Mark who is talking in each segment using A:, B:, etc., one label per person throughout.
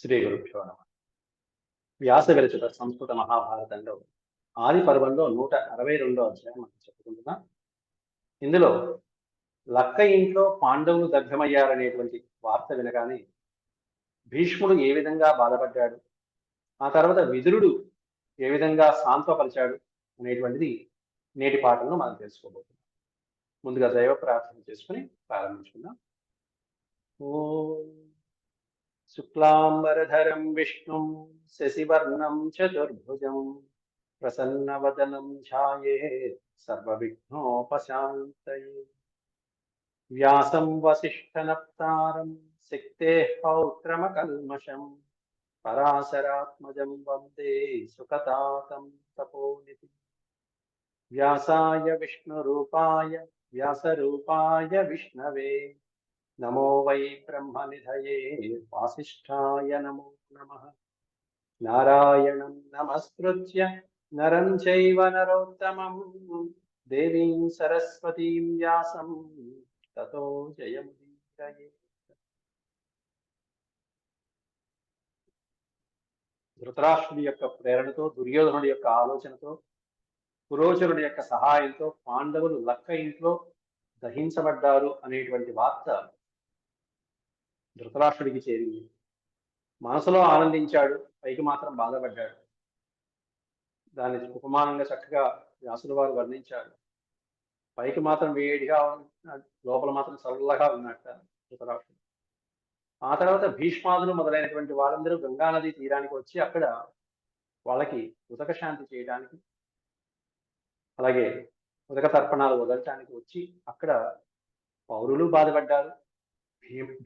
A: శ్రీ గురుభ్యో నమ. వ్యాస విరచిత సంస్కృత మహాభారతంలో ఆది పర్వంలో నూట అరవై రెండో అధ్యాయం మనం చెప్పుకుంటున్నాం. ఇందులో లక్క ఇంట్లో పాండవులు దగ్ధమయ్యారనేటువంటి వార్త వినగానే భీష్ముడు ఏ విధంగా బాధపడ్డాడు? ఆ తర్వాత విదురుడు ఏ విధంగా సాంత్వపరిచాడు అనేటువంటిది నేటి పాఠంలో మనం తెలుసుకోబోతున్నాం. ముందుగా దైవ ప్రార్థన చేసుకుని ప్రారంభించుకుందాం. ఓ శుక్లాంబరధరం విష్ణుం శశివర్ణం చతుర్భుజం ప్రసన్నవదనం ఛాయే సర్వవిఘ్నోపశాంతయే. వ్యాసం వసిష్ఠనప్తారం శక్తే పౌత్రమకల్మషం పరాశరాత్మజం వందే సుఖతాతం తపోనితి. వ్యాసాయ విష్ణురూపాయ వ్యాసరూపాయ విష్ణవే. నమో వై బ్రహ్మనిధయే వాసిష్ఠాయ నమో నమ. నారాయణం నమస్కృత్య నరం చైవ నరోత్తమం. దేవీం సరస్వతీం వ్యాసం. తతో జయముదీరయే ధృతరాష్ట్రుడి యొక్క ప్రేరణతో దుర్యోధనుడి యొక్క ఆలోచనతో పురోచనుడి యొక్క సహాయంతో పాండవులు లక్క ఇంట్లో దహించబడ్డారు అనేటువంటి వార్త ధృతరాష్ట్రుడికి చేరింది. మనసులో ఆనందించాడు పైకి మాత్రం బాధపడ్డాడు. దాన్ని ఉపమానంగా చక్కగా వ్యాసుల వారు వర్ణించాడు పైకి మాత్రం వేడిగా లోపల మాత్రం చల్లగా ఉన్నట్ట ధృతరాష్ట్రుడు. ఆ తర్వాత భీష్మాదులు మొదలైనటువంటి వాళ్ళందరూ గంగానది తీరానికి వచ్చి అక్కడ వాళ్ళకి ఉదక శాంతి చేయడానికి అలాగే ఉదక తర్పణాలు వదలటానికి వచ్చి అక్కడ పౌరులు బాధపడ్డారు.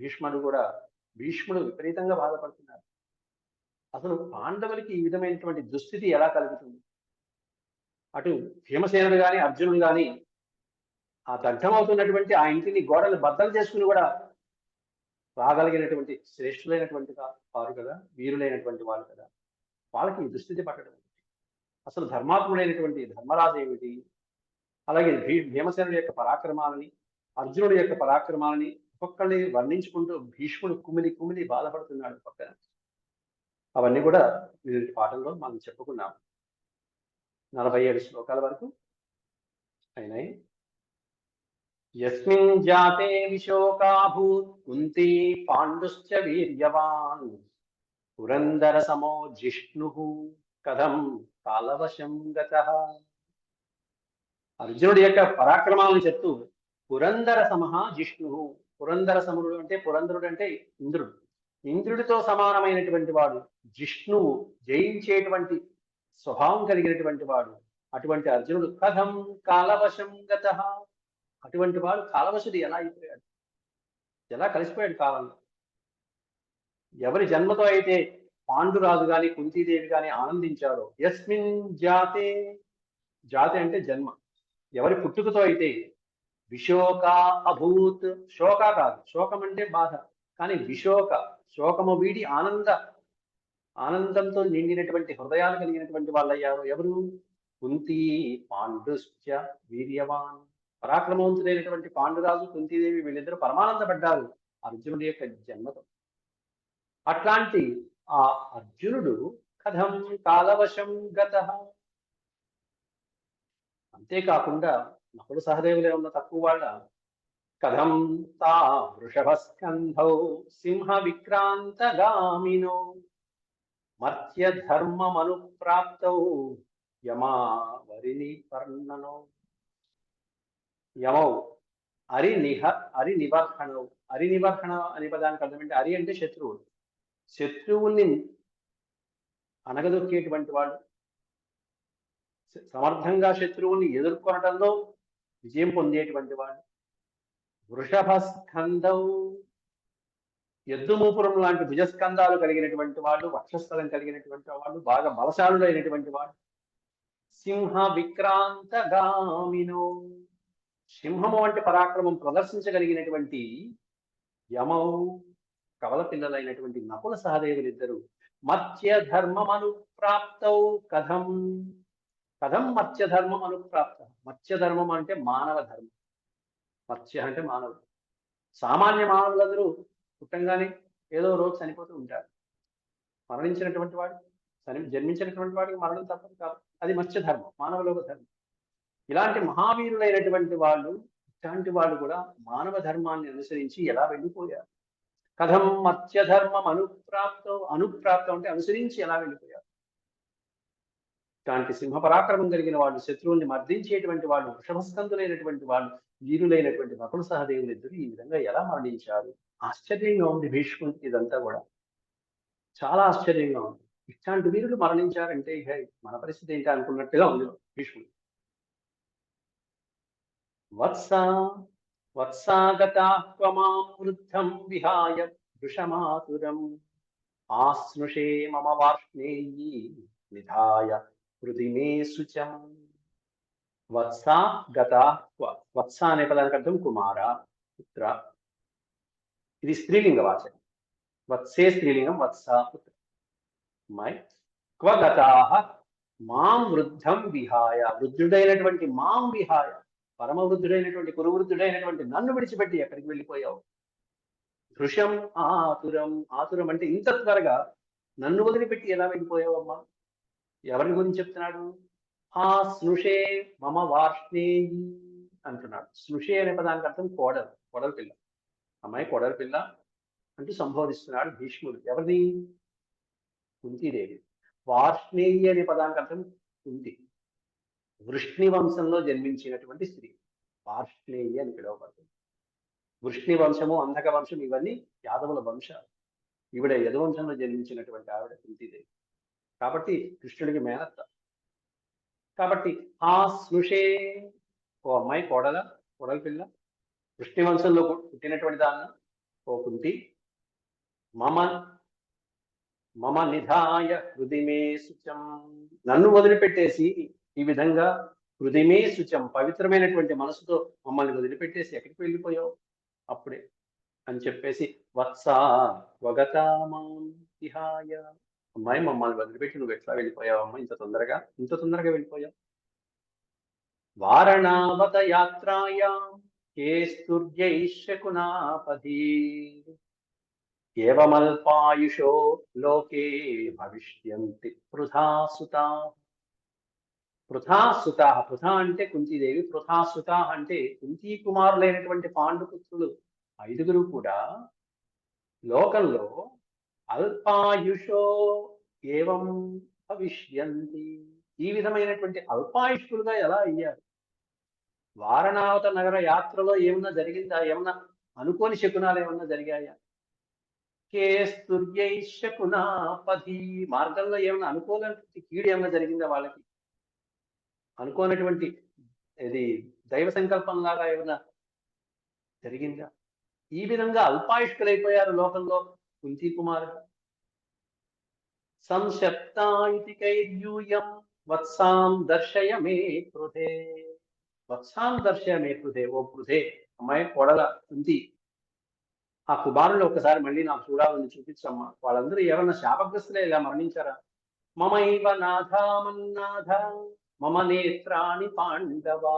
A: భీష్ముడు కూడా భీష్ముడు విపరీతంగా బాధపడుతున్నారు. అసలు పాండవులకి ఈ విధమైనటువంటి దుస్థితి ఎలా కలుగుతుంది? అటు భీమసేనుడు కానీ అర్జునుడు కానీ ఆ దగ్ధమవుతున్నటువంటి ఆ ఇంటిని గోడలు బద్దలు చేసుకుని కూడా రాగలిగినటువంటి శ్రేష్ఠులైనటువంటి వారు కదా వీరులైనటువంటి వాళ్ళు కదా వాళ్ళకి ఈ దుస్థితి పట్టడం అసలు ధర్మాత్ముడైనటువంటి ధర్మరాజు ఏమిటి? అలాగే భీ భీమసేనుడి యొక్క పరాక్రమాలని అర్జునుడి యొక్క పరాక్రమాలని ఒక్కొక్కరిని వర్ణించుకుంటూ భీష్ముడు కుమిలి కుమిలి బాధపడుతున్నాడు పక్కన. అవన్నీ కూడా వీరి పాఠంలో మనం చెప్పుకున్నాం. నలభై ఏడు శ్లోకాల వరకు అయినాయి. యస్మిన్ జాతే విశోకాభూత్ కుంతి పాండుశ్చ వీర్యవాన్ పురందర సమో జిష్ణు కథం కాలవశం గత. అర్జునుడి యొక్క పరాక్రమాలను చెప్తూ పురందర సమహ జిష్ణు పురందర సముడు అంటే పురందరుడు అంటే ఇంద్రుడు. ఇంద్రుడితో సమానమైనటువంటి వాడు జిష్ణువు జయించేటువంటి స్వభావం కలిగినటువంటి వాడు. అటువంటి అర్జునుడు కథం కాలవశం గత. అటువంటి వాడు కాలవశుడు ఎలా అయిపోయాడు? ఎలా కలిసిపోయాడు కాలంలో? ఎవరి జన్మతో అయితే పాండురాజు గాని కుంతీదేవి గాని ఆనందించారో యస్మిన్ జాతే. జాతి అంటే జన్మ. ఎవరి పుట్టుకతో అయితే విశోక అభూత్. శోక కాదు శోకం అంటే బాధ. కానీ విశోక శోకము వీడి ఆనంద ఆనందంతో నిండినటువంటి హృదయాలు కలిగినటువంటి వాళ్ళయ్యారు ఎవరు? కుంతి పాండుశ్చ వీర్యవాన్. పరాక్రమవంతుడైనటువంటి పాండురాజు కుంతీదేవి వీళ్ళిద్దరూ పరమానందపడ్డారు అర్జునుడి యొక్క జన్మతో. అట్లాంటి ఆ అర్జునుడు కథం కాలవశం గత. అంతేకాకుండా నకులు సహదేవులే ఉన్న తక్కువ వాళ్ళ. కథం తా వృషభస్కంధౌ సింహ విక్రాంతగామినో మర్త్య ధర్మమనుప్రాప్తౌ యమావరిని వర్ణనో యమౌ అరి నిహ అరి నివర్హణౌ అరి నివర్హణ అనే పదానికి అర్థం ఏంటి? అరి అంటే శత్రువుడు శత్రువుల్ని అనగదొక్కేటువంటి వాడు సమర్థంగా శత్రువుల్ని ఎదుర్కొనడంలో విజయం పొందేటువంటి వాడు. వృషభ స్కందం ఎద్దు మూపురం లాంటి భుజస్కందాలు కలిగినటువంటి వాళ్ళు వక్షస్థలం కలిగినటువంటి వాళ్ళు బాగా బలశాలుడైనటువంటి వాడు. సింహ విక్రాంతగామినో సింహము వంటి పరాక్రమం ప్రదర్శించగలిగినటువంటి యమౌ కవల పిల్లలైనటువంటి నకుల సహదేవులిద్దరు మత్స్య ధర్మమను ప్రాప్తౌ కథం. కథం మత్స్య ధర్మం అనుప్రాప్త. మత్స్య ధర్మం అంటే మానవ ధర్మం. మత్స్య అంటే మానవుడు. సామాన్య మానవులందరూ పుట్టంగానే ఏదో రోజు చనిపోతూ ఉంటారు. మరణించినటువంటి వాడు చని జన్మించినటువంటి వాడికి మరణం తప్పదు కాదు అది మత్స్య ధర్మం మానవలోక ధర్మం. ఇలాంటి మహావీరులైనటువంటి వాళ్ళు ఇలాంటి వాళ్ళు కూడా మానవ ధర్మాన్ని అనుసరించి ఎలా వెళ్ళిపోయారు? కథం మత్స్య ధర్మం అనుప్రాప్తం అనుప్రాప్తం అంటే అనుసరించి ఎలా వెళ్ళిపోయారు? ఇలాంటి సింహ పరాక్రమం కలిగిన వాళ్ళు శత్రువుల్ని మర్దించేటువంటి వాళ్ళు వృషభస్కంతులైనటువంటి వాళ్ళు వీరులైనటువంటి నకుల సహదేవులు ఇద్దరు ఈ విధంగా ఎలా మరణించారు? ఆశ్చర్యంగా ఉంది భీష్ముడికి ఇదంతా కూడా. చాలా ఆశ్చర్యంగా ఉంది. ఇట్లాంటి వీరులు మరణించారంటే ఇక మన పరిస్థితి ఏంటి అనుకున్నట్టుగా ఉంది భీష్ముడు. వత్స వత్సాగతాహ్వమాం వృద్ధం విహాయ వృషమాతురం. ఆశ్నుషే మమ వార్ష్ణేయీ నిధాయ. హృది మే శుచం వత్స గత వత్స అనే పదానికి అర్థం కుమార పుత్ర. ఇది స్త్రీలింగ వాచకం వత్సే స్త్రీలింగం వత్స పుత్ర. మై. క్వగతా మాం వృద్ధం విహాయ. వృద్ధుడైనటువంటి మాం విహాయ. పరమ వృద్ధుడైనటువంటి కురువృద్ధుడైనటువంటి నన్ను విడిచిపెట్టి ఎక్కడికి వెళ్ళిపోయావు? దృశ్యం ఆతురం. ఆతురం అంటే ఇంత త్వరగా నన్ను వదిలిపెట్టి ఎలా వెళ్ళిపోయావు ఎవరి ఎవరిని గురించి చెప్తున్నాడు? ఆ స్నుషే మమ వార్ష్ణేయి అంటున్నాడు. స్నుషే అనే పదానికి అర్థం కోడలు కోడల పిల్ల. అమ్మాయి కోడల పిల్ల అంటూ సంబోధిస్తున్నాడు భీష్ముడు. ఎవరిది? కుంతీదేవి. వార్ష్ణేయి అనే పదానికి అర్థం కుంతి. వృష్ణి వంశంలో జన్మించినటువంటి స్త్రీ. వార్ష్ణేయి అని పిలువబడుతుంది. వృష్ణి వంశము అంధక వంశం ఇవన్నీ యాదవుల వంశాలు. ఈవిడ యదువంశంలో జన్మించినటువంటి ఆవిడ కుంతీదేవి. కాబట్టి కృష్ణుడికి మేనత్త. కాబట్టి ఆ స్నుషే ఓ అమ్మాయి కోడల కోడల పిల్ల వృష్ణి వంశంలో పుట్టినటువంటి దాన్న ఓ కుంతి మమ మమ నిధాయ హృదిమే శుచం. నన్ను వదిలిపెట్టేసి ఈ విధంగా హృదయమే శుచం పవిత్రమైనటువంటి మనసుతో మమ్మల్ని వదిలిపెట్టేసి ఎక్కడికి వెళ్ళిపోయావు? అప్పుడే అని చెప్పేసి వత్సా వగతామాం విహాయ. అమ్మాయి మమ్మల్ని వదిలిపెట్టి నువ్వు ఎట్లా వెళ్ళిపోయావమ్మా? ఇంత తొందరగా? ఇంత తొందరగా వెళ్ళిపోయావు? వారణావత యాత్రాయా కేస్తుర్యైష్యకునాపధీ ఏవమల్పాయుషో లోకే భవిష్యంతి పృథాసుతా. పృథాసుత పృథా అంటే కుంతీదేవి పృథాసుత అంటే కుంతీ కుమారులైనటువంటి పాండుపుత్రులు ఐదుగురు కూడా లోకంలో అల్పాయుషో ఏవం భవిష్యంతి. ఈ విధమైనటువంటి అల్పాయుష్కులుగా ఎలా అయ్యారు? వారణావత నగర యాత్రలో ఏమన్నా జరిగిందా? ఏమన్నా అనుకోని శకునాలు ఏమన్నా జరిగాయా? కేస్తుర్యైశకునాపధి మార్గంలో ఏమైనా అనుకోనటువంటి కీడు ఏమైనా జరిగిందా వాళ్ళకి? అనుకోనటువంటి ఇది దైవ సంకల్పం లాగా ఏమైనా జరిగిందా? ఈ విధంగా అల్పాయుష్కులైపోయారు లోకంలో. కుంతి కుమారుడు సంశప్తా ఇతి కైర్యూయం వత్సాం దర్శయ మే పృథే వత్సాం దర్శయ మే పృథే ఓ పృథే అమ్మాయి కొడల కుంతి. ఆ కుమారులు ఒకసారి మళ్ళీ నాకు చూడాలని చూపించమ్మా. వాళ్ళందరూ ఏమన్నా శాపగ్రస్తులే ఇలా మరణించారా? మమైవ నాథామన్నాథ మమ నేత్రాణి పాండవా.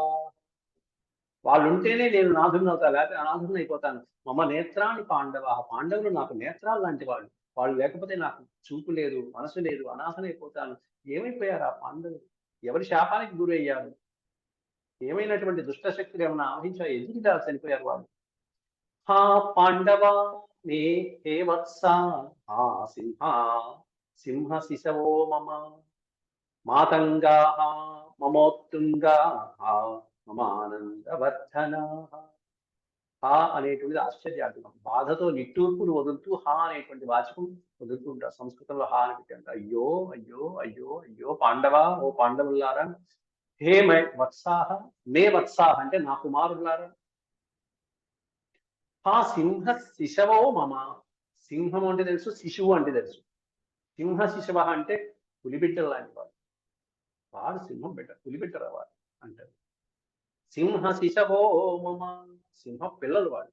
A: వాళ్ళు ఉంటేనే నేను నాథుని అవుతా లేకపోతే అనాథుని అయిపోతాను. మమ నేత్రాన్ని పాండవ పాండవులు నాకు నేత్రాలు లాంటి వాళ్ళు. వాళ్ళు లేకపోతే నాకు చూపు లేదు మనసు లేదు అనాథనైపోతాను ఏమైపోయారు ఆ పాండవులు? ఎవరి శాపానికి గురయ్యారు? ఏమైనటువంటి దుష్టశక్తులు ఏమైనా ఆవహించా ఎందుకు ఇలా చనిపోయారు వాళ్ళు? హా పాండవ మే హే వత్స హా సింహ సింహ శిశవో మమ మాతంగా మమోత్తుంగా మమానందవర్ధన హా అనేటువంటిది ఆశ్చర్యార్థకం బాధతో నిట్టూర్పులు వదులుతూ హా అనేటువంటి వాచకం వదులుతూ ఉంటారు సంస్కృతంలో హా అని పెట్టారు అయ్యో అయ్యో అయ్యో అయ్యో పాండవ ఓ పాండవులారా? హే మై వత్సాహ మే వత్సాహ అంటే నా కుమారులారా. హా సింహ శిశవో మమ. సింహం అంటే తెలుసు శిశువు అంటే తెలుసు. సింహ శిశవ అంటే పులిబిడ్డలు లాంటి వాడు వాడు సింహం బిడ్డ పులిబిడ్డరా వాడు అంటారు. సింహ శిశవో మమ సింహ పిల్లలు వాడు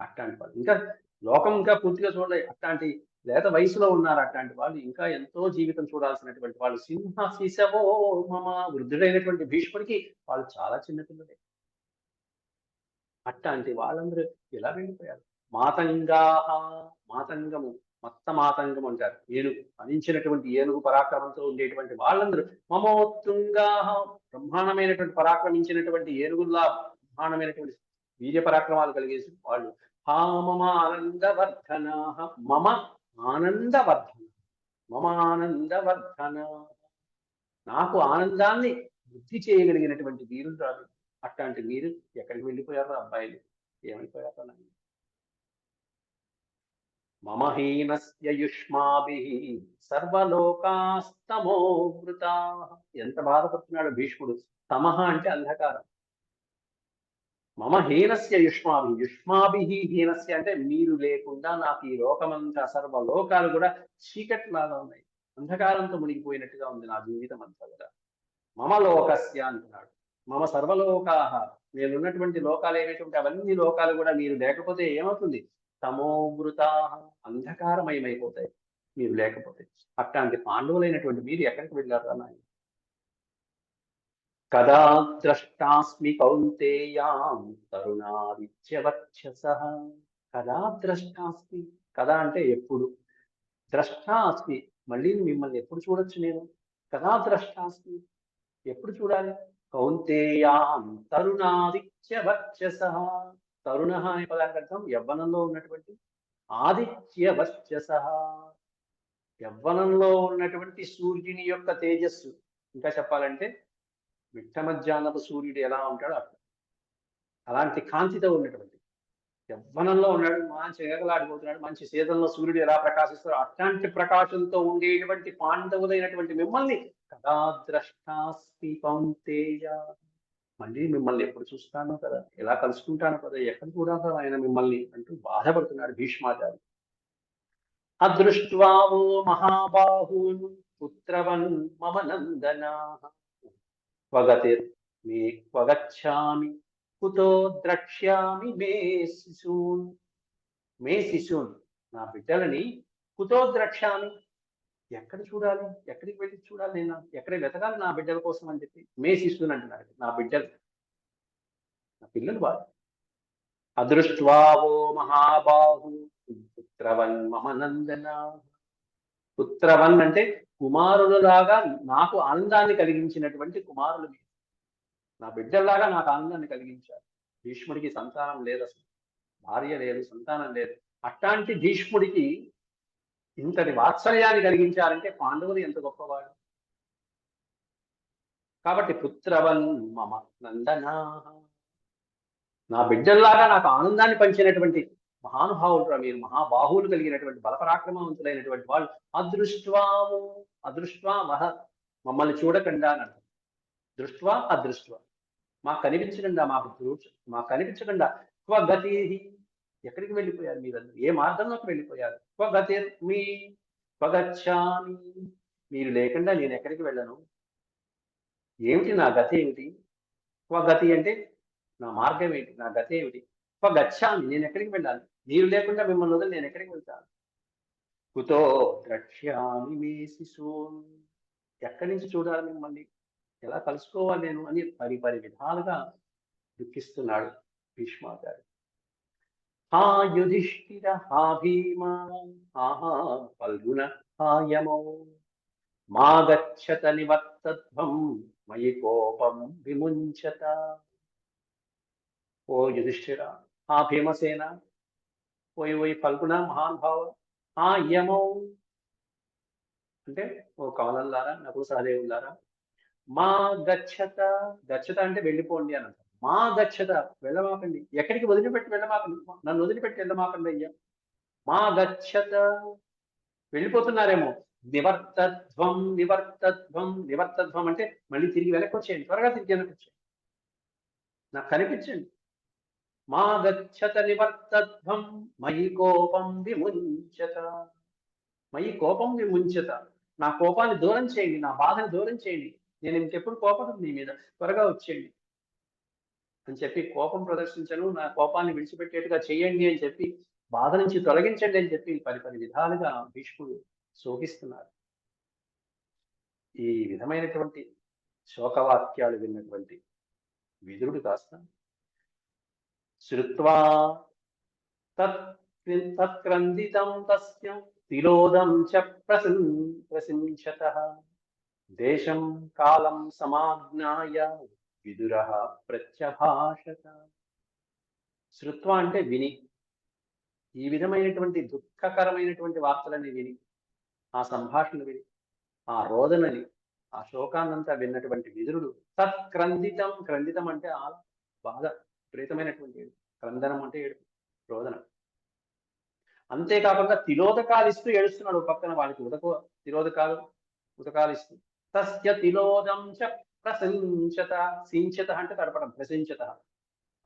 A: అట్లాంటి వాళ్ళు. ఇంకా లోకం ఇంకా పూర్తిగా చూడలేదు అట్లాంటి లేత వయసులో ఉన్నారు అట్లాంటి వాళ్ళు. ఇంకా ఎంతో జీవితం చూడాల్సినటువంటి వాళ్ళు. సింహ శిశవో మమ వృద్ధుడైనటువంటి భీష్ముడికి వాళ్ళు చాలా చిన్నపిల్లలే అట్లాంటి వాళ్ళందరూ ఎలా వెళ్ళిపోయారు. మాతంగా మాతంగము. మత్తమాతంగం అంటారు ఏనుగు. అనించినటువంటి ఏనుగు పరాక్రమంతో ఉండేటువంటి వాళ్ళందరూ మమోత్తుంగా బ్రహ్మాండమైనటువంటి పరాక్రమించినటువంటి ఏనుగుల్లా బ్రహ్మాండమైనటువంటి వీర్య పరాక్రమాలు కలిగేసి వాళ్ళు హా మమ ఆనందవర్ధన మమ ఆనందవర్ధన. మమ ఆనందవర్ధన నాకు ఆనందాన్ని వృద్ధి చేయగలిగినటువంటి వీరులు రాదు. అట్లాంటి వీరు ఎక్కడికి వెళ్ళిపోయారు అబ్బాయిలు? ఏమైపోయారు నాకు మమ హీనస్య యుష్మాభి సర్వలోకాస్తమోవృత. ఎంత బాధపడుతున్నాడు భీష్ముడు. తమహ అంటే అంధకారం. మమ హీనస్య యుష్మాభి. యుష్మాభి హీనస్య అంటే మీరు లేకుండా నాకు ఈ లోకమంతా సర్వ లోకాలు కూడా చీకట్లాగా ఉన్నాయి. అంధకారంతో మునిగిపోయినట్టుగా ఉంది నా జీవితం అంతా కూడా. మమ లోకస్య అంటున్నాడు. మమ సర్వలోకాహ. నేనున్నటువంటి లోకాలు ఏమైతే అవన్నీ లోకాలు కూడా మీరు లేకపోతే ఏమవుతుంది? తమోవృత అంధకారమయమైపోతాయి. మీరు లేకపోతే అట్లాంటి పాండవులైనటువంటి మీరు ఎక్కడికి వెళ్ళారు నాయన? కదా ద్రష్టాస్మి కౌంతేయాం తరుణాదిత్యవక్షస కదా ద్రష్టాస్మి కదా అంటే ఎప్పుడు? ద్రష్టాస్మి మళ్ళీ మిమ్మల్ని ఎప్పుడు చూడొచ్చు నేను? కదా ద్రష్టాస్మి ఎప్పుడు చూడాలి? కౌంతేయాం తరుణాదిత్యవక్షస తరుణ అనే పదానికి అర్థం యవ్వనంలో ఉన్నటువంటి ఆదిత్య వర్చస యవ్వనంలో ఉన్నటువంటి సూర్యుని యొక్క తేజస్సు. ఇంకా చెప్పాలంటే మిట్ట మధ్యాహ్నపు సూర్యుడు ఎలా ఉంటాడో అట్లా అలాంటి కాంతితో ఉన్నటువంటి యవ్వనంలో ఉన్నాడు మంచి ఎగలాడిపోతున్నాడు మంచి సీతంలో సూర్యుడు ఎలా ప్రకాశిస్తాడో అట్లాంటి ప్రకాశంతో ఉండేటువంటి పాండవులైనటువంటి మిమ్మల్ని కదా ద్రష్టాస్తి కౌంతేయ మళ్ళీ మిమ్మల్ని ఎప్పుడు చూస్తానో కదా ఎలా కలుసుకుంటానో కదా ఎక్కడ కూడా ఆయన మిమ్మల్ని అంటూ బాధపడుతున్నాడు భీష్మాచారి. అదృష్ట్వా ఓ మహాబాహూన్ పుత్రవన్ మమ నందనా. క్వగతిర్ మే క్వగచ్చామి కుతో ద్రక్ష్యామి మే శిశూన్. మే శిశూన్ నా బిడ్డలని కుతో ద్రక్ష్యామి ఎక్కడ చూడాలి? ఎక్కడికి వెళ్ళి చూడాలి నేను? ఎక్కడ వెతకాలి నా బిడ్డల కోసం అని చెప్పి మే శిశువుని అంటున్నారు నా బిడ్డలు. నా పిల్లలు వారు అదృష్ట్వావో మహాబాహు పుత్రవన్ మమనందన పుత్రవన్ అంటే కుమారులలాగా నాకు ఆనందాన్ని కలిగించినటువంటి కుమారులు మీరు. నా బిడ్డల్లాగా నాకు ఆనందాన్ని కలిగించారు. భీష్ముడికి సంతానం లేదు అసలు. భార్య లేదు సంతానం లేదు. అట్లాంటి భీష్ముడికి ఇంతటి వాత్సల్యాన్ని కలిగించారంటే పాండవులు ఎంత గొప్పవాడు కాబట్టి పుత్రవన్ మమ నందనా నా బిడ్డల్లాగా నాకు ఆనందాన్ని పంచినటువంటి మహానుభావులు మీరు మహాబాహువులు కలిగినటువంటి బలపరాక్రమవంతులైనటువంటి వాళ్ళు. అదృష్ట్వాము అదృష్ట్వా మహ మమ్మల్ని చూడకుండా అని అర్థం దృష్ట్వా అదృష్ట్వా. మాకు కనిపించకుండా మాకు మాకు కనిపించకుండా. స్వగతి ఎక్కడికి వెళ్ళిపోయారు మీరందరూ? ఏ మార్గంలోకి వెళ్ళిపోయారు? స్వగతి మీ స్వగచ్చామి మీరు లేకుండా నేను ఎక్కడికి వెళ్ళను? ఏమిటి నా గతి ఏమిటి? స్వగతి అంటే నా మార్గం ఏంటి నా గతి ఏమిటి? స్వగచ్చామి నేను ఎక్కడికి వెళ్ళాలి? మీరు లేకుండా మిమ్మల్ని వదిలి నేను ఎక్కడికి వెళ్తాను? కుతో ద్రక్ష్యామి మే శిశూన్ ఎక్కడి నుంచి చూడాలి మిమ్మల్ని? ఎలా కలుసుకోవాలి నేను అని పరి పరి విధాలుగా దుఃఖిస్తున్నాడు భీష్మాచార్య హా యుధిష్ఠిర హా భీమ ఆహా ఫల్గుణ హాయమో మా గచ్చత నివర్తధ్వం మయి కోపం విముంచత. ఓ యుధిష్ఠిర ఆ భీమసేన ఓయ్ ఓయ్ ఫల్గుణ మహానుభావ ఆ యమౌ. అంటే ఓ కవలల్లారా నకుల సహదేవులారా మా గచ్చత గచ్చత అంటే వెళ్ళిపోండి అని మా గచ్చత వెళ్ళమాకండి. ఎక్కడికి వదిలిపెట్టి వెళ్ళమాకండి? నన్ను వదిలిపెట్టి వెళ్ళమాకండి అయ్యా. మా గచ్చత వెళ్ళిపోతున్నారేమో. నివర్తధ్వం నివర్తధ్వం నివర్తధ్వం అంటే మళ్ళీ తిరిగి వెనక్కి వచ్చేయండి. త్వరగా తిరిగి వెనక్కి వచ్చేయండి. నాకు కనిపించండి. మా గచ్చత నివర్తధ్వం మయి కోపం విముంచత. మయి కోపం విముంచత. నా కోపాన్ని దూరం చేయండి. నా బాధను దూరం చేయండి. నేను ఇంకెప్పుడు కోపం నీ మీద. త్వరగా వచ్చేయండి. అని చెప్పి కోపం ప్రదర్శించను నా కోపాన్ని విడిచిపెట్టేట్టుగా చేయండి అని చెప్పి బాధ నుంచి తొలగించండి అని చెప్పి పది పది విధాలుగా భీష్ముడు శోకిస్తున్నారు ఈ విధమైనటువంటి శోకవాక్యాలు విన్నటువంటి విదురుడు కాస్త శ్రుత్వా తత్ తత్క్రందితం తస్య తిలోదం చ ప్రసిం ప్రసించత దేశం కాలం సమాజ్ఞాయ విదుర ప్రత్యభాషత. శృత్వ అంటే విని. ఈ విధమైనటువంటి దుఃఖకరమైనటువంటి వార్తలని విని ఆ సంభాషణ విని ఆ రోదనని ఆ శోకాన్నంతా విన్నటువంటి విదురుడు తత్క్రందితం క్రందితం అంటే ఆ బాధ విపరీతమైనటువంటి ఏడుపు. క్రందనం అంటే ఏడు రోదన. అంతేకాకుండా తిలోదకాలు ఇస్తూ ఏడుస్తున్నాడు పక్కన వాడికి ఉదక తిలోదకాలు ఉదకాలు ఇస్తూ తస్య తిలోదం చ ప్రసంచత సించత అంటే తడపడం ప్రశంచత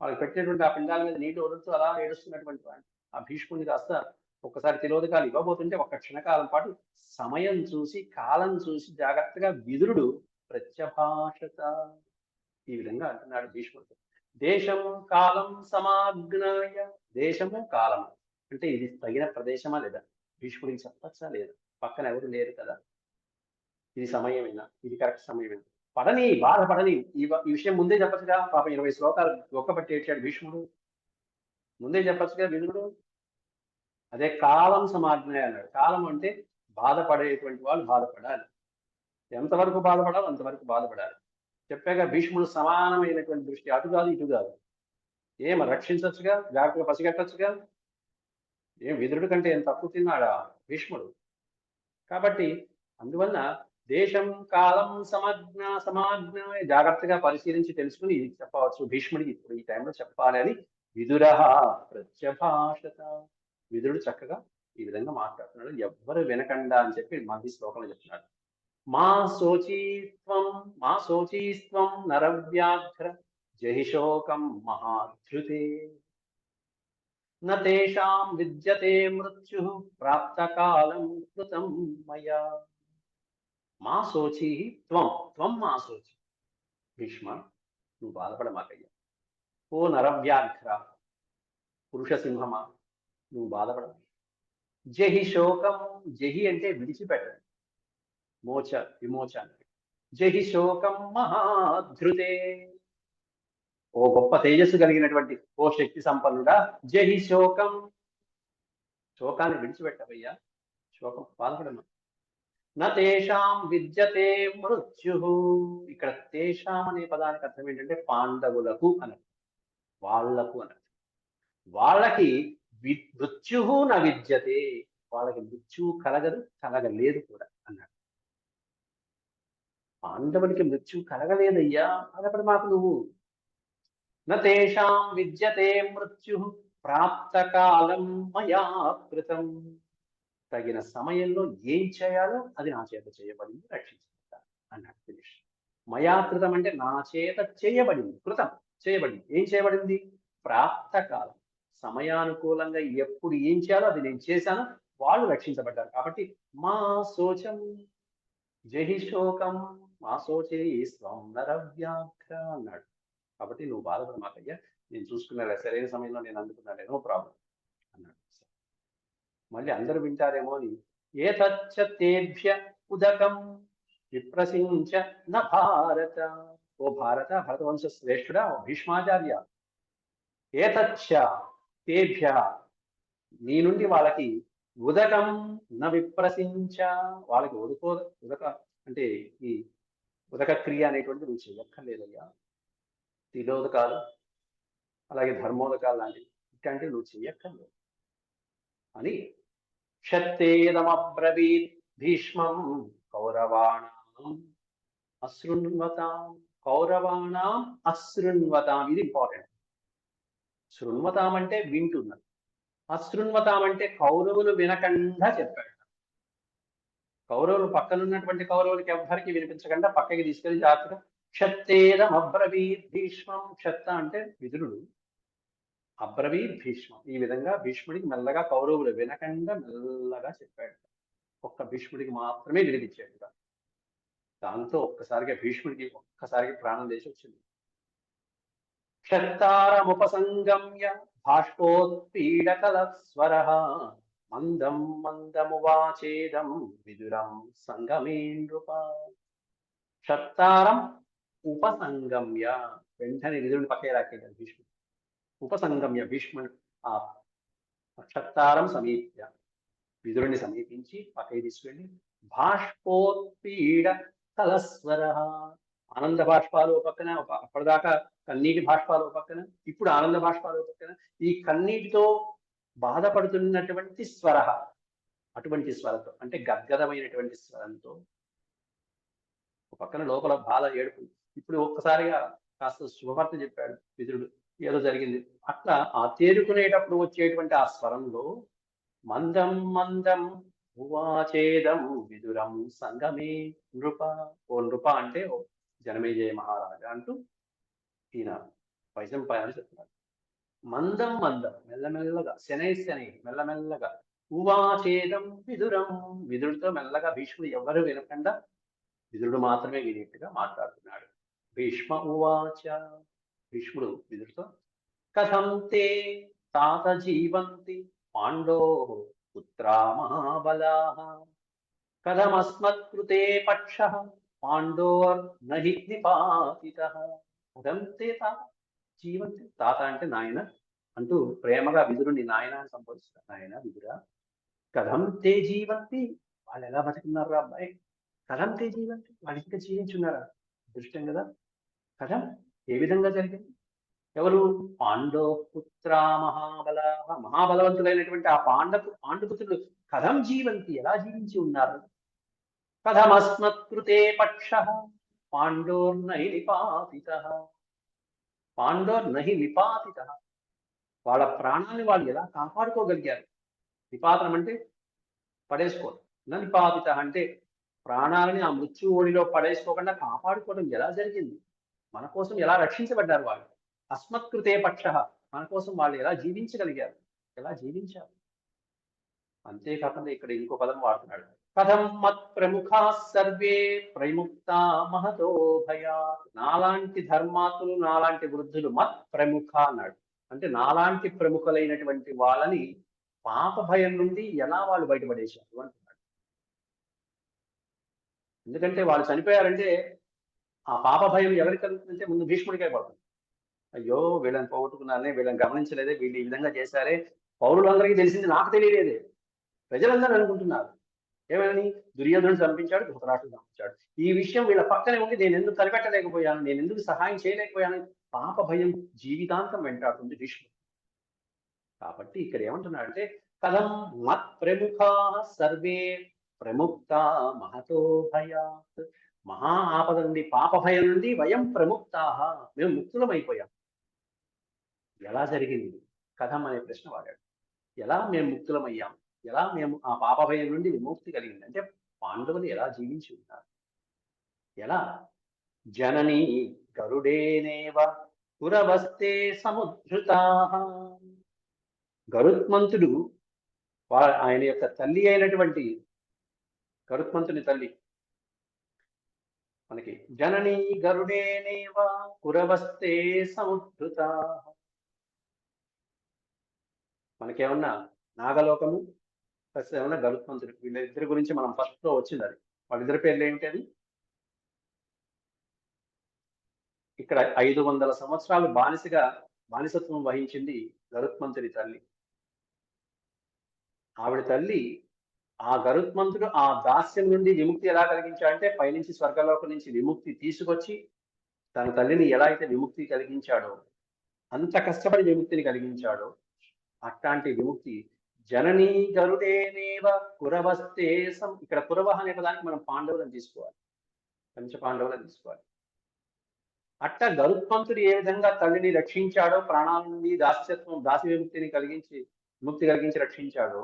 A: వాళ్ళకి పెట్టినటువంటి ఆ పిండాల మీద నీళ్ళు వదులుతూ అలా ఏడుస్తున్నటువంటి వాడు ఆ భీష్ముని కాస్త ఒక్కసారి తిలోదకాలు ఇవ్వబోతుంటే ఒక క్షణకాలం పాటు సమయం చూసి కాలం చూసి జాగ్రత్తగా విదురుడు ప్రత్యభాషత. ఈ విధంగా అంటున్నాడు భీష్ముడు. దేశం కాలం సమాజ్ఞాయ దేశము కాలం అంటే ఇది తగిన ప్రదేశమా లేదా? భీష్ముడికి చెప్పచ్చా లేదా? పక్కన ఎవరు లేరు కదా. ఇది సమయమేనా? ఇది కరెక్ట్ సమయమేనా? పడని బాధపడని ఈ విషయం ముందే చెప్పచ్చుగా? పాపం ఇరవై శ్లోకాలు ఒక్కపట్టి ఏడ్చాడు భీష్ముడు. ముందే చెప్పచ్చుగా విధుడు అదే కాలం సమాజ్ఞాయ అన్నాడు. కాలం అంటే బాధపడేటువంటి వాళ్ళు బాధపడాలి. ఎంతవరకు బాధపడాలి అంతవరకు బాధపడాలి. చెప్పాక భీష్ముడు సమానమైనటువంటి దృష్టి అటు కాదు ఇటు కాదు. ఏం రక్షించచ్చుగా? జాగ్రత్తగా పసిగట్టచ్చుగా? ఏం విదురుడు కంటే ఏం తక్కువ తిన్నాడా? భీష్ముడు. కాబట్టి అందువల్ల దేశం కాలం సమజ్ఞ సమాజ్ఞ జాగ్రత్తగా పరిశీలించి తెలుసుకుని ఇది చెప్పవచ్చు. భీష్ముడికి ఇప్పుడు ఈ టైంలో చెప్పాలి అని విదుర ప్రత్యభాషత. విదురుడు చక్కగా ఈ విధంగా మాట్లాడుతున్నాడు. ఎవ్వరు వినకండా అని చెప్పి మధ్య శ్లోకంలో చెప్తున్నాడు మా శోచీత్వం మా శోచీత్వం నరవ్యాఘ్ర జహిశోకం మహాధృతే. నేషాం విద్యతే మృత్యు ప్రాప్తకాలం కృతం మయా. మా శోచి త్వం త్వం మా శోచి భీష్మ నువ్వు బాధపడమాకయ్యా ఓ నరవ్యాఘ్ర పురుష సింహమా నువ్వు బాధపడ. జహి శోకం జహి అంటే విడిచిపెట్టడం. మోచ విమోచ అంటే. జహి శోకం మహాధృతే. ఓ గొప్ప తేజస్సు కలిగినటువంటి ఓ శక్తి సంపన్నుడా. జహి శోకం. శోకాన్ని విడిచిపెట్టవయ్యా. శోకం బాధపడమా? నేషాం విద్యతే మృత్యు. ఇక్కడ తేషాం అనే పదానికి అర్థం ఏంటంటే పాండవులకు అనర్థం వాళ్ళకు అనర్థం వాళ్ళకి మృత్యు నా విద్యతే. వాళ్ళకి మృత్యువు కలగదు కలగలేదు కూడా అన్నాడు. పాండవునికి మృత్యువు కలగలేదయ్యా. అదప్పుడు మాకు నువ్వు. నేషాం విద్యతే మృత్యు. ప్రాప్తకాలం మయా కృతం. తగిన సమయంలో ఏం చేయాలో అది నా చేత చేయబడింది రక్షించబడతా అన్నాడు ఫినిష్ మయాకృతం అంటే నా చేత చేయబడింది కృతం చేయబడింది. ఏం చేయబడింది? ప్రాప్తకాలం సమయానుకూలంగా ఎప్పుడు ఏం చేయాలో అది నేను చేశాను వాళ్ళు రక్షించబడ్డారు. కాబట్టి మా శోచం జహి శోకం మా శోచే సౌందరవ్యాఘ్ర అన్నాడు. కాబట్టి నువ్వు బాధపడ మాకయ్యా నేను చూసుకున్నా సరైన సమయంలో నేను అందుకున్నాను నో ప్రాబ్లం. మళ్ళీ అందరూ వింటారేమో అని. ఏ తేభ్య ఉదకం విప్రసించ న భారత. ఓ భారత భరతవంశ శ్రేష్ఠుడా ఓ భీష్మాచార్య. ఏతచ్చ తేభ్య నీ నుండి వాళ్ళకి ఉదకం న విప్రసించ. వాళ్ళకి ఉదకో ఉదక అంటే ఈ ఉదక క్రియ అనేటువంటిది నువ్వు చెయ్యక్కర్లేదయ్యా. తిలోదకాలు అలాగే ధర్మోదకాలు లాంటివి. ఇట్లాంటివి నువ్వు చెయ్యక్కర్లేదు. అని. క్షత్తేదమబ్రవీత్ భీష్మం కౌరవాణం అశృణ్వతాం కౌరవాణం అశృణ్వతాం ఇది ఇంపార్టెంట్ శృణ్వతాం అంటే వింటున్నది అశృణ్వతాం అంటే కౌరవులు వినకుండా చెప్పాడు. కౌరవులు పక్కనున్నటువంటి కౌరవులకి ఎవ్వరికి వినిపించకుండా పక్కకి తీసుకెళ్ళి జాగ్రత్తగా క్షత్తేదమబ్రవీత్ భీష్మం. క్షత్త అంటే విదురుడు. అబ్రవీత్ భీష్మం. ఈ విధంగా భీష్ముడికి మెల్లగా కౌరవులు వినకుండా మెల్లగా చెప్పాడు. ఒక్క భీష్ముడికి మాత్రమే వినిపించాడు దాంతో ఒక్కసారిగా భీష్ముడికి ఒక్కసారిగా ప్రాణం లేచి వచ్చింది. క్షత్తారముపసంగమ్య బాష్పోత్పీడకల స్వర మందం మందమువాచేదం విదురం సంగమేంద్రుప. క్షత్తారం ఉపసంగమ్య. వెంటనే విదురుని పక్కే రాకేదాడు భీష్ముడు. ఉపసంగమ్య భీష్ముడు ఆ క్షత్తారం సమీప్య. విదురుని సమీపించి పక్కకి తీసుకెళ్ళి బాష్పోత్పీడ కలస్వర ఆనంద బాష్పాలు ఓ పక్కన ఒక అప్పటిదాకా కన్నీటి బాష్పాలు పక్కన ఇప్పుడు ఆనంద బాష్పాలు పక్కన ఈ కన్నీటితో బాధపడుతున్నటువంటి స్వర. అటువంటి స్వరతో అంటే గద్గదమైనటువంటి స్వరంతో ఒక పక్కన లోపల బాధ ఏడుపు. ఇప్పుడు ఒక్కసారిగా కాస్త శుభవార్త చెప్పాడు విదురుడు. ఏదో జరిగింది. అట్లా ఆ తేరుకునేటప్పుడు వచ్చేటువంటి ఆ స్వరంలో మందం మందం ఉవాచేదం విదురం సంగమే నృప. ఓ నృప అంటే ఓ జనమేజయ మహారాజా అంటూ ఈయన వైశంపాయని చెప్తున్నాడు మందం మందం మెల్లమెల్లగా శనై శనై మెల్లమెల్లగా ఉవాచేదం విదురం విదురుడితో మెల్లగా భీష్ముడు ఎవరు వినకుండా విదురుడు మాత్రమే వినేట్టుగా మాట్లాడుతున్నాడు. భీష్మ ఉవాచ. భీష్ముడు విదురుతో కథం తే తాత జీవంతి పాండో పుత్రా మహాబలా. కథమస్మత్కృతే పక్ష పాండోర్నహి నిపాతిత. కథం తే తాత జీవంతి తాత అంటే నాయన అంటూ ప్రేమగా విదురుని నాయన అని సంబోధిస్తారు. నాయన విదురా కథం తే జీవంతి వాళ్ళు ఎలా బతుకున్నారు అబ్బాయి? కథం తే జీవంతి వాళ్ళు ఇంకా జీవించున్నారా దృష్టం కదా. కథం ఏ విధంగా జరిగింది? ఎవరు? పాండో పుత్ర మహాబల మహాబలవంతులైనటువంటి ఆ పాండపు పాండుపుత్రులు కథం జీవంతి ఎలా జీవించి ఉన్నారు? కథమస్మత్కృతే పక్ష పాండోర్నహి నిపాతిత. పాండోర్నహి నిపాతిత. వాళ్ళ ప్రాణాన్ని వాళ్ళు ఎలా కాపాడుకోగలిగారు? నిపాతనం అంటే పడేసుకోవడం. నిపాతిత అంటే ప్రాణాలని ఆ మృత్యు ఓడిలో పడేసుకోకుండా కాపాడుకోవడం ఎలా జరిగింది? మన కోసం ఎలా రక్షించబడ్డారు వాళ్ళు? అస్మత్కృతే పక్ష. మన కోసం వాళ్ళు ఎలా జీవించగలిగారు? ఎలా జీవించారు? అంతేకాకుండా ఇక్కడ ఇంకో పదం వాడుతున్నాడు. కథం మత్ ప్రముఖా సర్వే ప్రముక్త మహతో భయాత్. నాలాంటి ధర్మాతులు నాలాంటి వృద్ధులు మత్ ప్రముఖ అన్నాడు. అంటే నాలాంటి ప్రముఖులైనటువంటి వాళ్ళని పాప భయం నుండి ఎలా వాళ్ళు బయటపడేశారు అంటున్నాడు. ఎందుకంటే వాళ్ళు చనిపోయారంటే ఆ పాప భయం ఎవరికి కలుగుతుందంటే ముందు భీష్ముడికే పడుతుంది. అయ్యో వీళ్ళని పోగొట్టుకున్నారని వీళ్ళని గమనించలేదే వీళ్ళు ఈ విధంగా చేశారే. పౌరులందరికీ తెలిసింది నాకు తెలియలేదే. ప్రజలందరూ అనుకుంటున్నారు. ఏమని? దుర్యోధనుడు చంపించాడు ధృతరాష్ట్రుడు చంపించాడు. ఈ విషయం వీళ్ళ పక్కనే ఉండి నేను ఎందుకు కనిపెట్టలేకపోయాను నేను ఎందుకు సహాయం చేయలేకపోయాను? పాప భయం జీవితాంతం వెంటాడుతుంది భీష్ముడు. కాబట్టి ఇక్కడ ఏమంటున్నాడంటే కథం మత్ ప్రముఖ సర్వే ప్రముక్త మహతో భయాత్. మహా ఆపద నుండి పాప భయం నుండి వయం ప్రముక్తా. మేము ముక్తులమైపోయాం. ఎలా జరిగింది? కథం అనే ప్రశ్న వాడాడు. ఎలా మేము ముక్తులమయ్యాం? ఎలా మేము ఆ పాప భయం నుండి విముక్తి కలిగింది? అంటే పాండవులు ఎలా జీవించి ఉన్నారు? ఎలా? జనని గరుడేనేవ పురవస్తే సముద్ధృత గరుత్మంతుడు ఆయన యొక్క తల్లి అయినటువంటి గరుత్మంతుని తల్లి మనకి జననీ గరుడేనేవా పురవస్తే సముద్ధృత. మనకేమన్నా నాగలోకము ప్లస్ ఏమన్నా గరుత్మంతుడు వీళ్ళిద్దరి గురించి మనం ఫస్ట్లో వచ్చింది అది వాళ్ళిద్దరి పేర్లు ఏమిటి అది? ఇక్కడ ఐదు వందల సంవత్సరాలు బానిసగా బానిసత్వం వహించింది గరుత్మంతుడి తల్లి. ఆవిడ తల్లి ఆ గరుత్మంతుడు ఆ దాస్యం నుండి విముక్తి ఎలా కలిగించాడంటే పైనుంచి స్వర్గలోకం నుంచి విముక్తి తీసుకొచ్చి తన తల్లిని ఎలా అయితే విముక్తి కలిగించాడో అంత కష్టపడి విముక్తిని కలిగించాడో అట్లాంటి విముక్తి జననీ గరుడేనేవ కురవస్తేసం ఇక్కడ కురవ అనే పదానికి మనం పాండవులను తీసుకోవాలి. పంచ పాండవులను తీసుకోవాలి. అట్ట గరుత్మంతుడు ఏ విధంగా తల్లిని రక్షించాడో ప్రాణాన్ని దాస్యత్వం దాసి విముక్తిని కలిగించి విముక్తి కలిగించి రక్షించాడో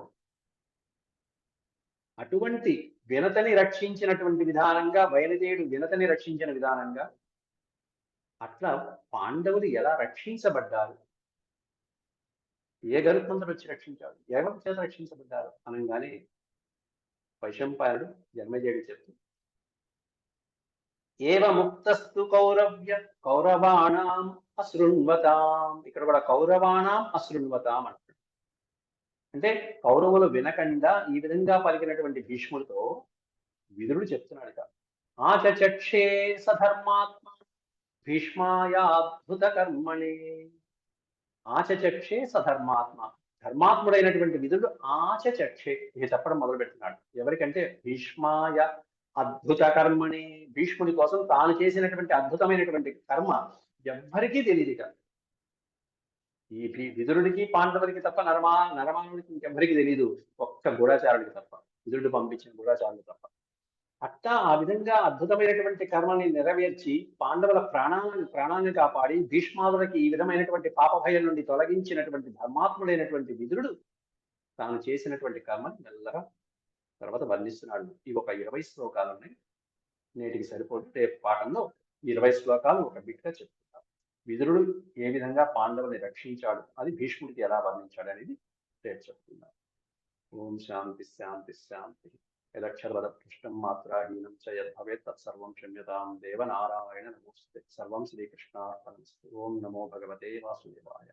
A: అటువంటి వినతని రక్షించినటువంటి విధానంగా బయలుదేరుడు వినతని రక్షించిన విధానంగా అట్లా పాండవులు ఎలా రక్షించబడ్డారు? ఏ గరుత్మంతుడు వచ్చి రక్షించాడు ఎవరి చేత రక్షించబడ్డారు? అనగానే వైశంపాయనుడు జన్మజేయుడు చెప్తూ ఏవ ముక్తస్తు కౌరవ్య కౌరవాణం అశృణ్వతాం. ఇక్కడ కూడా కౌరవాణం అశృణ్వతాం అంటాడు అంటే కౌరవులు వినకుండా ఈ విధంగా పలికినటువంటి భీష్ముడితో విదురుడు చెప్తున్నాడు ఆచచక్షే సధర్మాత్మ భీష్మాయాద్భుత కర్మణే ఆచచక్షే సధర్మాత్మ. ధర్మాత్ముడైనటువంటి విధుడు ఆచ చక్షే చెప్పడం మొదలు పెడుతున్నాడు. ఎవరికంటే భీష్మాయ అద్భుత కర్మని భీష్ముడి కోసం తాను చేసినటువంటి అద్భుతమైనటువంటి కర్మ ఎవ్వరికీ తెలియదు ఇక ఈ విదురుడికి పాండవుడికి తప్ప నరమా నరమానుడికి ఇంకెవరికి తెలియదు ఒక్క గూఢాచారుడికి తప్ప. విదురుడు పంపించిన గూఢాచారుడు తప్ప. అట్టా ఆ విధంగా అద్భుతమైనటువంటి కర్మని నెరవేర్చి పాండవుల ప్రాణాన్ని ప్రాణాన్ని కాపాడి భీష్మాదులకి ఈ విధమైనటువంటి పాప భయం నుండి తొలగించినటువంటి ధర్మాత్ముడైనటువంటి విదురుడు తాను చేసినటువంటి కర్మని మెల్లగా తర్వాత వర్ణిస్తున్నాడు. ఈ ఒక ఇరవై శ్లోకాలు ఉన్నాయి నేటికి సరిపోతే రేపు పాఠంలో ఇరవై శ్లోకాలు ఒక బిట్గా చెప్తాను. విదురుడు ఏ విధంగా పాండవుని రక్షించాడు? అది భీష్ముడికి ఎలా వర్ణించాడు అనేది రేపు చెప్తున్నారు. ఓం శాంతి శాంతి శాంతి. యదక్షరవద పృష్టం మాత్రాహీనం చ యద్భవేత్ తత్సర్వం క్షమ్యతాం. దేవనారాయణ నమోస్తే. సర్వం శ్రీకృష్ణార్పణమస్తు. ఓం నమో భగవతే వాసుదేవాయ.